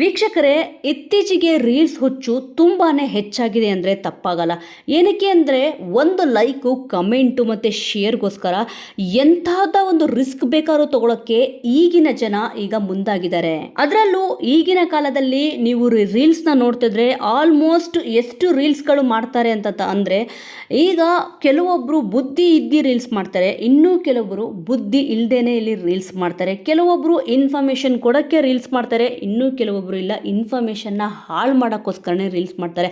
ವೀಕ್ಷಕರೇ, ಇತ್ತೀಚೆಗೆ ರೀಲ್ಸ್ ಹುಚ್ಚು ತುಂಬಾ ಹೆಚ್ಚಾಗಿದೆ ಅಂದರೆ ತಪ್ಪಾಗಲ್ಲ. ಏನಕ್ಕೆ ಅಂದರೆ ಒಂದು ಲೈಕು, ಕಮೆಂಟು ಮತ್ತು ಶೇರ್ಗೋಸ್ಕರ ಎಂಥದ ಒಂದು ರಿಸ್ಕ್ ಬೇಕಾದ್ರೂ ತಗೊಳ್ಳೋಕ್ಕೆ ಈಗಿನ ಜನ ಈಗ ಮುಂದಾಗಿದ್ದಾರೆ. ಅದರಲ್ಲೂ ಈಗಿನ ಕಾಲದಲ್ಲಿ ನೀವು ರೀಲ್ಸ್ನ ನೋಡ್ತಿದ್ರೆ ಆಲ್ಮೋಸ್ಟ್ ಎಷ್ಟು ರೀಲ್ಸ್ಗಳು ಮಾಡ್ತಾರೆ ಅಂತ ಅಂದರೆ ಈಗ ಕೆಲವೊಬ್ಬರು ಬುದ್ಧಿ ಇದ್ದಿ ರೀಲ್ಸ್ ಮಾಡ್ತಾರೆ, ಇನ್ನೂ ಕೆಲವೊಬ್ಬರು ಬುದ್ಧಿ ಇಲ್ಲದೇನೆ ಇಲ್ಲಿ ರೀಲ್ಸ್ ಮಾಡ್ತಾರೆ. ಕೆಲವೊಬ್ಬರು ಇನ್ಫಾರ್ಮೇಷನ್ ಕೊಡೋಕ್ಕೆ ರೀಲ್ಸ್ ಮಾಡ್ತಾರೆ, ಇನ್ನೂ ಕೆಲವೊಬ್ಬರು ಇಲ್ಲ ಇನ್ಫಾರ್ಮೇಷನ್ನ ಹಾಳು ಮಾಡೋಕ್ಕೋಸ್ಕರನೇ ರೀಲ್ಸ್ ಮಾಡ್ತಾರೆ.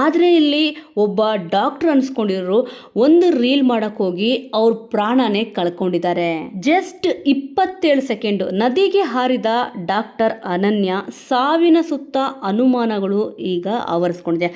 ಆದರೆ ಇಲ್ಲಿ ಒಬ್ಬ ಡಾಕ್ಟ್ರ್ ಅನ್ಸ್ಕೊಂಡಿರೋರು ಒಂದು ರೀಲ್ ಮಾಡೋಕ್ಕೆ ಹೋಗಿ ಅವ್ರ ಪ್ರಾಣನೇ ಕಳ್ಕೊಂಡಿದ್ದಾರೆ. ಜಸ್ಟ್ ಇಪ್ಪತ್ತೇಳು ಸೆಕೆಂಡು ನದಿಗೆ ಹಾರಿದ ಡಾಕ್ಟರ್ ಅನನ್ಯ ಸಾವಿನ ಸುತ್ತ ಅನುಮಾನಗಳು ಈಗ ಆವರಿಸ್ಕೊಂಡಿದೆ.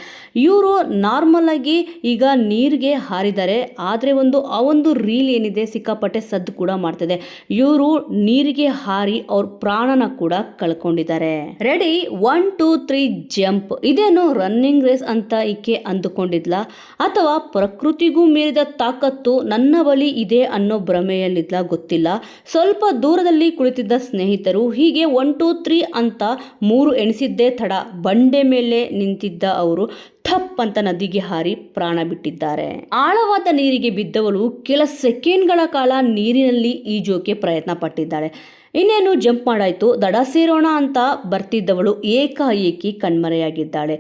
ಇವರು ನಾರ್ಮಲ್ ಆಗಿ ಈಗ ನೀರಿಗೆ ಹಾರಿದ್ದಾರೆ, ಆದರೆ ಒಂದು, ಆ ಒಂದು ರೀಲ್ ಏನಿದೆ ಸಿಕ್ಕಾಪಟ್ಟೆ ಸದ್ದು ಕೂಡ ಮಾಡ್ತಿದೆ. ಇವರು ನೀರಿಗೆ ಹಾರಿ ಅವ್ರ ಪ್ರಾಣನ ಕೂಡ ಕಳ್ಕೊಂಡಿದ್ದಾರೆ. Ready one two three jump ಇದೇನು ರನ್ನಿಂಗ್ ರೇಸ್ ಅಂತ ಈಕೆ ಅಂದುಕೊಂಡಿದ್ಲ? ಅಥವಾ ಪ್ರಕೃತಿಗೂ ಮೀರಿದ ತಾಕತ್ತು ನನ್ನ ಬಳಿ ಇದೆ ಅನ್ನೋ ಭ್ರಮೆಯಲ್ಲಿದ್ಲ ಗೊತ್ತಿಲ್ಲ. ಸ್ವಲ್ಪ ದೂರದಲ್ಲಿ ಕುಳಿತಿದ್ದ ಸ್ನೇಹಿತರು, ಹೀಗೆ ಒನ್ ಟೂ ತ್ರೀ ಅಂತ ಮೂರು ಎಣಿಸಿದ್ದೇ ತಡ ಬಂಡೆ ಮೇಲೆ ನಿಂತಿದ್ದ ಅವರು ಥಪ್ ಅಂತ ನದಿಗೆ ಹಾರಿ ಪ್ರಾಣ ಬಿಟ್ಟಿದ್ದಾರೆ. ಆಳವಾದ ನೀರಿಗೆ ಬಿದ್ದವಳು ಕೆಲ ಸೆಕೆಂಡ್ಗಳ ಕಾಲ ನೀರಿನಲ್ಲಿ ಈಜೋಕೆ ಪ್ರಯತ್ನ ಪಟ್ಟಿದ್ದಾಳೆ ಇನ್ನೇನು ಜಂಪ್ ಮಾಡಾಯ್ತು? ದಡ ಸೇರೋಣ ಅಂತ ಬರ್ತಿದ್ದವಳು ಏಕಾಏಕಿ ಕಣ್ಮರೆಯಾಗಿದ್ದಾಳೆ.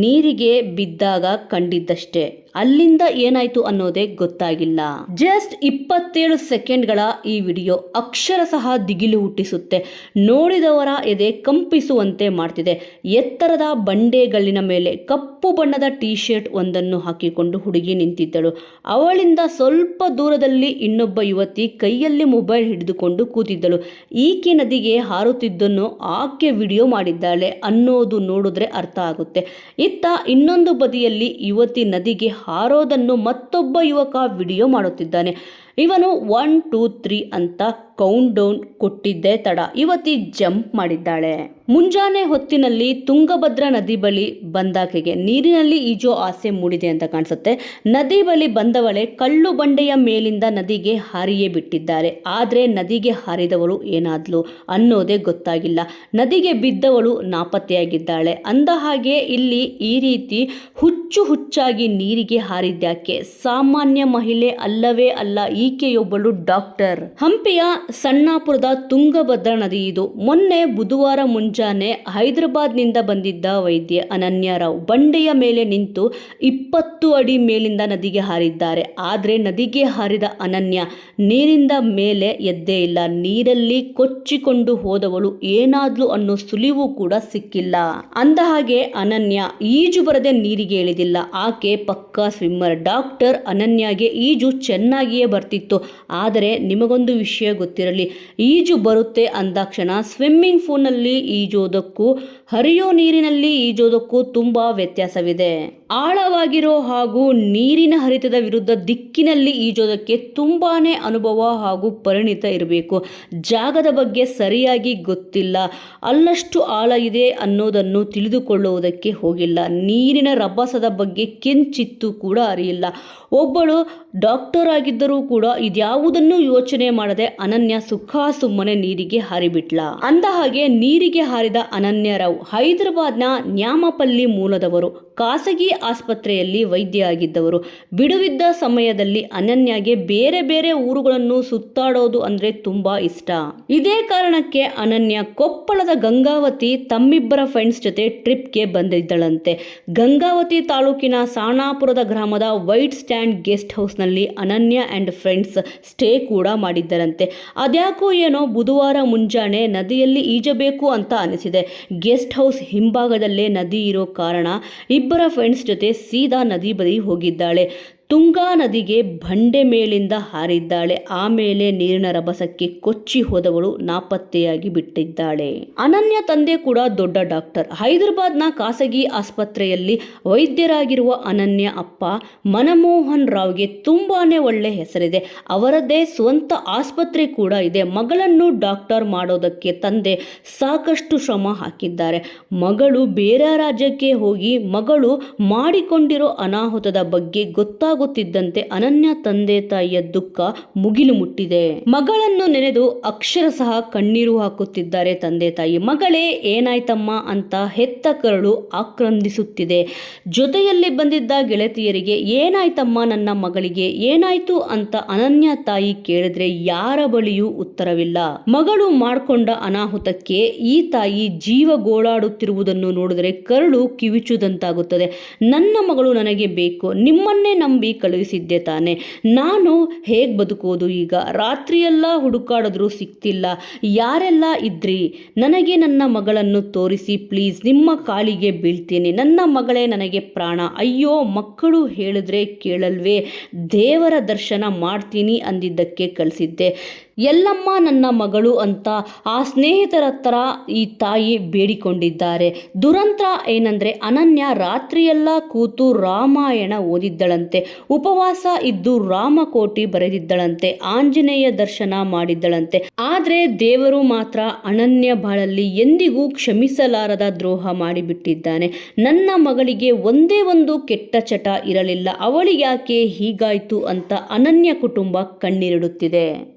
ನೀರಿಗೆ ಬಿದ್ದಾಗ ಕಂಡಿದ್ದಷ್ಟೇ. ಅಲ್ಲಿಂದ ಏನಾಯ್ತು ಅನ್ನೋದೇ ಗೊತ್ತಾಗಿಲ್ಲ. ಜಸ್ಟ್ ಇಪ್ಪತ್ತೇಳು ಸೆಕೆಂಡ್ಗಳ ಈ ವಿಡಿಯೋ ಅಕ್ಷರ ಸಹ ದಿಗಿಲು ಹುಟ್ಟಿಸುತ್ತೆ. ನೋಡಿದವರ ಎದೆ ಕಂಪಿಸುವಂತೆ ಮಾಡ್ತಿದೆ. ಎತ್ತರದ ಬಂಡೆಗಲ್ಲಿನ ಮೇಲೆ ಕಪ್ಪು ಬಣ್ಣದ ಟೀ ಶರ್ಟ್ ಒಂದನ್ನು ಹಾಕಿಕೊಂಡು ಹುಡುಗಿ ನಿಂತಿದ್ದಳು. ಅವಳಿಂದ ಸ್ವಲ್ಪ ದೂರದಲ್ಲಿ ಇನ್ನೊಬ್ಬ ಯುವತಿ ಕೈಯಲ್ಲಿ ಮೊಬೈಲ್ ಹಿಡಿದುಕೊಂಡು ಕೂತಿದ್ದಳು. ಈಕೆ ನದಿಗೆ ಹಾರುತ್ತಿದ್ದನ್ನು ಆಕೆ ವಿಡಿಯೋ ಮಾಡಿದ್ದಾಳೆ ಅನ್ನೋದು ನೋಡಿದ್ರೆ ಅರ್ಥ ಆಗುತ್ತೆ. ಇತ್ತ ಇನ್ನೊಂದು ಬದಿಯಲ್ಲಿ ಯುವತಿ ನದಿಗೆ ಹಾರೋದನ್ನು ಮತ್ತೊಬ್ಬ ಯುವಕ ವಿಡಿಯೋ ಮಾಡುತ್ತಿದ್ದಾನೆ. ಇವನು ಒನ್ ಟೂ ತ್ರೀ ಅಂತ ಕೌಂಟ್ ಡೌನ್ ಕೊಟ್ಟಿದ್ದೇ ತಡ. ಯುವತಿ ಜಂಪ್ ಮಾಡಿದ್ದಾಳೆ. ಮುಂಜಾನೆ ಹೊತ್ತಿನಲ್ಲಿ ತುಂಗಭದ್ರಾ ನದಿ ಬಳಿ ಬಂದಾಕೆಗೆ ನೀರಿನಲ್ಲಿ ಈಜೋ ಆಸೆ ಮೂಡಿದೆ ಅಂತ ಕಾಣಿಸುತ್ತೆ. ನದಿ ಬಳಿ ಬಂದವಳೆ ಕಲ್ಲು ಬಂಡೆಯ ಮೇಲಿಂದ ನದಿಗೆ ಹಾರಿಯೇ ಬಿಟ್ಟಿದ್ದಾರೆ. ಆದರೆ ನದಿಗೆ ಹಾರಿದವಳು ಏನಾದ್ಲು ಅನ್ನೋದೇ ಗೊತ್ತಾಗಿಲ್ಲ. ನದಿಗೆ ಬಿದ್ದವಳು ನಾಪತ್ತೆಯಾಗಿದ್ದಾಳೆ. ಅಂದ ಹಾಗೆ ಇಲ್ಲಿ ಈ ರೀತಿ ಹುಚ್ಚು ಹುಚ್ಚಾಗಿ ನೀರಿಗೆ ಹಾರಿದ್ಯಾಕೆ? ಸಾಮಾನ್ಯ ಮಹಿಳೆ ಅಲ್ಲವೇ ಅಲ್ಲ, ಈಕೆಯೊಬ್ಬಳು ಡಾಕ್ಟರ್. ಹಂಪಿಯ ಸಣ್ಣಾಪುರದ ತುಂಗಭದ್ರಾ ನದಿ ಇದು. ಮೊನ್ನೆ ಬುಧವಾರ ಮುಂಜಾನೆ ಹೈದರಾಬಾದ್ನಿಂದ ಬಂದಿದ್ದ ವೈದ್ಯೆ ಅನನ್ಯರಾವ್ ಬಂಡೆಯ ಮೇಲೆ ನಿಂತು ಇಪ್ಪತ್ತು ಅಡಿ ಮೇಲಿಂದ ನದಿಗೆ ಹಾರಿದ್ದಾರೆ. ಆದರೆ ನದಿಗೆ ಹಾರಿದ ಅನನ್ಯ ನೀರಿಂದ ಮೇಲೆ ಎದ್ದೇ ಇಲ್ಲ. ನೀರಲ್ಲಿ ಕೊಚ್ಚಿಕೊಂಡು ಹೋದವಳು ಏನಾದ್ಲು ಅನ್ನೋ ಸುಳಿವು ಕೂಡ ಸಿಕ್ಕಿಲ್ಲ. ಅಂದ ಹಾಗೆ ಅನನ್ಯ ಈಜು ಬರದೆ ನೀರಿಗೆ ಇಳಿದಿಲ್ಲ. ಆಕೆ ಪಕ್ಕಾ ಸ್ವಿಮ್ಮರ್. ಡಾಕ್ಟರ್ ಅನನ್ಯಾಗೆ ಈಜು ಚೆನ್ನಾಗಿಯೇ ಬರ್ತಿತ್ತು. ಆದರೆ ನಿಮಗೊಂದು ವಿಷಯ ಗೊತ್ತಿರಲಿ ಈಜು ಬರುತ್ತೆ ಅಂದಾಕ್ಷಣ ಸ್ವಿಮ್ಮಿಂಗ್ ಪೂಲ್ನಲ್ಲಿ ಈಜೋದಕ್ಕೂ, ಹರಿಯೋ ನೀರಿನಲ್ಲಿ ಈಜೋದಕ್ಕೂ ತುಂಬ ವ್ಯತ್ಯಾಸವಿದೆ. ಆಳವಾಗಿರೋ ಹಾಗೂ ನೀರಿನ ಹರಿತದ ವಿರುದ್ಧ ದಿಕ್ಕಿನಲ್ಲಿ ಈಜೋದಕ್ಕೆ ತುಂಬಾ ಅನುಭವ ಹಾಗೂ ಪರಿಣಿತ ಇರಬೇಕು. ಜಾಗದ ಬಗ್ಗೆ ಸರಿಯಾಗಿ ಗೊತ್ತಿಲ್ಲ. ಅಲ್ಲಷ್ಟು ಆಳ ಇದೆ ಅನ್ನೋದನ್ನು ತಿಳಿದುಕೊಳ್ಳುವುದಕ್ಕೆ ಹೋಗಿಲ್ಲ. ನೀರಿನ ರಭಸದ ಬಗ್ಗೆ ಕಿಂಚಿತ್ತು ಕೂಡ ಅರಿಯಿಲ್ಲ. ಒಬ್ಬಳು ಡಾಕ್ಟರ್ ಆಗಿದ್ದರೂ ಕೂಡ ಇದ್ಯಾವುದನ್ನು ಯೋಚನೆ ಮಾಡದೆ ಅನನ್ಯ ಸುಖ ಸುಮ್ಮನೆ ನೀರಿಗೆ ಹಾರಿಬಿಟ್ಲ. ಅಂದ ಹಾಗೆ ನೀರಿಗೆ ಹಾರಿದ ಅನನ್ಯರಾವ್ ಹೈದರಾಬಾದ್ನ ನ್ಯಾಮಪಲ್ಲಿ ಮೂಲದವರು, ಖಾಸಗಿ ಆಸ್ಪತ್ರೆಯಲ್ಲಿ ವೈದ್ಯ ಆಗಿದ್ದವರು ಬಿಡುವಿದ್ದ ಸಮಯದಲ್ಲಿ ಅನನ್ಯಗೆ ಬೇರೆ ಬೇರೆ ಊರುಗಳನ್ನು ಸುತ್ತಾಡೋದು ಅಂದ್ರೆ ತುಂಬಾ ಇಷ್ಟ. ಇದೇ ಕಾರಣಕ್ಕೆ ಅನನ್ಯ ಕೊಪ್ಪಳದ ಗಂಗಾವತಿ ತಮ್ಮಿಬ್ಬರ ಫ್ರೆಂಡ್ಸ್ ಜೊತೆ ಟ್ರಿಪ್ಗೆ ಬಂದಿದ್ದಳಂತೆ. ಗಂಗಾವತಿ ತಾಲೂಕಿನ ಸಾಣಾಪುರದ ಗ್ರಾಮದ ವೈಟ್ ಸ್ಟ್ಯಾಂಡ್ ಗೆಸ್ಟ್ ಹೌಸ್ನಲ್ಲಿ ಅನನ್ಯ ಆ್ಯಂಡ್ ಫ್ರೆಂಡ್ಸ್ ಸ್ಟೇ ಕೂಡ ಮಾಡಿದ್ದರಂತೆ. ಅದ್ಯಾಕೋ ಏನೋ ಬುಧವಾರ ಮುಂಜಾನೆ ನದಿಯಲ್ಲಿ ಈಜಬೇಕು ಅಂತ ಅನಿಸಿದೆ. ಗೆಸ್ಟ್ ಹೌಸ್ ಹಿಂಭಾಗದಲ್ಲೇ ನದಿ ಇರೋ ಕಾರಣ ಇಬ್ಬರ ಫ್ರೆಂಡ್ಸ್ ಜೊತೆ ಸೀದಾ ನದಿ ಬದಿ ಹೋಗಿದ್ದಾಳೆ. ತುಂಗಾ ನದಿಗೆ ಬಂಡೆ ಮೇಲಿಂದ ಹಾರಿದ್ದಾಳೆ. ಆಮೇಲೆ ನೀರಿನ ರಭಸಕ್ಕೆ ಕೊಚ್ಚಿ ಹೋದವಳು ನಾಪತ್ತೆಯಾಗಿ ಬಿಟ್ಟಿದ್ದಾಳೆ. ಅನನ್ಯ ತಂದೆ ಕೂಡ ದೊಡ್ಡ ಡಾಕ್ಟರ್. ಹೈದರಾಬಾದ್ನ ಖಾಸಗಿ ಆಸ್ಪತ್ರೆಯಲ್ಲಿ ವೈದ್ಯರಾಗಿರುವ ಅನನ್ಯ ಅಪ್ಪ ಮನಮೋಹನ್ ರಾವ್ಗೆ ತುಂಬಾನೇ ಒಳ್ಳೆ ಹೆಸರಿದೆ. ಅವರದೇ ಸ್ವಂತ ಆಸ್ಪತ್ರೆ ಕೂಡ ಇದೆ. ಮಗಳನ್ನು ಡಾಕ್ಟರ್ ಮಾಡೋದಕ್ಕೆ ತಂದೆ ಸಾಕಷ್ಟು ಶ್ರಮ ಹಾಕಿದ್ದಾರೆ. ಮಗಳು ಬೇರೆ ರಾಜ್ಯಕ್ಕೆ ಹೋಗಿ ಮಗಳು ಮಾಡಿಕೊಂಡಿರೋ ಅನಾಹುತದ ಬಗ್ಗೆ ಗೊತ್ತಾಗ ಗೊತ್ತಾಗುತ್ತಿದ್ದಂತೆ ಅನನ್ಯ ತಂದೆ ತಾಯಿಯ ದುಃಖ ಮುಗಿಲು ಮುಟ್ಟಿದೆ. ಮಗಳನ್ನು ನೆನೆದು ಅಕ್ಷರ ಸಹ ಕಣ್ಣೀರು ಹಾಕುತ್ತಿದ್ದಾರೆ ತಂದೆ ತಾಯಿ. ಮಗಳೇ, ಏನಾಯ್ತಮ್ಮ ಅಂತ ಹೆತ್ತ ಕರಳು ಆಕ್ರಂದಿಸುತ್ತಿದೆ. ಜೊತೆಯಲ್ಲಿ ಬಂದಿದ್ದ ಗೆಳತಿಯರಿಗೆ, ಏನಾಯ್ತಮ್ಮ ನನ್ನ ಮಗಳಿಗೆ? ಏನಾಯ್ತು ಅಂತ ಅನನ್ಯ ತಾಯಿ ಕೇಳಿದ್ರೆ ಯಾರ ಬಳಿಯೂ ಉತ್ತರವಿಲ್ಲ. ಮಗಳು ಮಾಡಿಕೊಂಡ ಅನಾಹುತಕ್ಕೆ ಈ ತಾಯಿ ಜೀವ ಗೋಳಾಡುತ್ತಿರುವುದನ್ನು ನೋಡಿದರೆ ಕರಳು ಕಿವಿಚುದಂತಾಗುತ್ತದೆ. ನನ್ನ ಮಗಳು ನನಗೆ ಬೇಕು. ನಿಮ್ಮನ್ನೇ ನಂಬಿ ಕಳುಹಿಸಿದ್ದೆ ತಾನೆ. ನಾನು ಹೇಗೆ ಬದುಕೋದು ಈಗ? ರಾತ್ರಿಯೆಲ್ಲ ಹುಡುಕಾಡಿದ್ರೂ ಸಿಕ್ತಿಲ್ಲ. ಯಾರೆಲ್ಲ ಇದ್ರಿ? ನನಗೆ ನನ್ನ ಮಗಳನ್ನು ತೋರಿಸಿ, ಪ್ಲೀಸ್. ನಿಮ್ಮ ಕಾಲಿಗೆ ಬೀಳ್ತೀನಿ. ನನ್ನ ಮಗಳೇ ನನಗೆ ಪ್ರಾಣ. ಅಯ್ಯೋ, ಮಕ್ಕಳು ಹೇಳಿದ್ರೆ ಕೇಳಲ್ವೇ? ದೇವರ ದರ್ಶನ ಮಾಡ್ತೀನಿ ಅಂದಿದ್ದಕ್ಕೆ ಕಳಿಸಿದ್ದೆ. ಎಲ್ಲಮ್ಮ ನನ್ನ ಮಗಳು ಅಂತ ಆ ಸ್ನೇಹಿತರ ಹತ್ರ ಈ ತಾಯಿ ಬೇಡಿಕೊಂಡಿದ್ದಾರೆ. ದುರಂತ ಏನಂದರೆ, ಅನನ್ಯ ರಾತ್ರಿಯೆಲ್ಲ ಕೂತು ರಾಮಾಯಣ ಓದಿದ್ದಳಂತೆ. ಉಪವಾಸ ಇದ್ದು ರಾಮಕೋಟಿ ಬರೆದಿದ್ದಳಂತೆ, ಆಂಜನೇಯ ದರ್ಶನ ಮಾಡಿದ್ದಳಂತೆ. ಆದ್ರೆ ದೇವರು ಮಾತ್ರ ಅನನ್ಯ ಬಾಳಲ್ಲಿ ಎಂದಿಗೂ ಕ್ಷಮಿಸಲಾರದ ದ್ರೋಹ ಮಾಡಿಬಿಟ್ಟಿದ್ದಾನೆ. ನನ್ನ ಮಗಳಿಗೆ ಒಂದೇ ಒಂದು ಕೆಟ್ಟ ಚಟ ಇರಲಿಲ್ಲ, ಅವಳಿಗ್ಯಾಕೆ ಹೀಗಾಯ್ತು ಅಂತ ಅನನ್ಯ ಕುಟುಂಬ ಕಣ್ಣೀರಿಡುತ್ತಿದೆ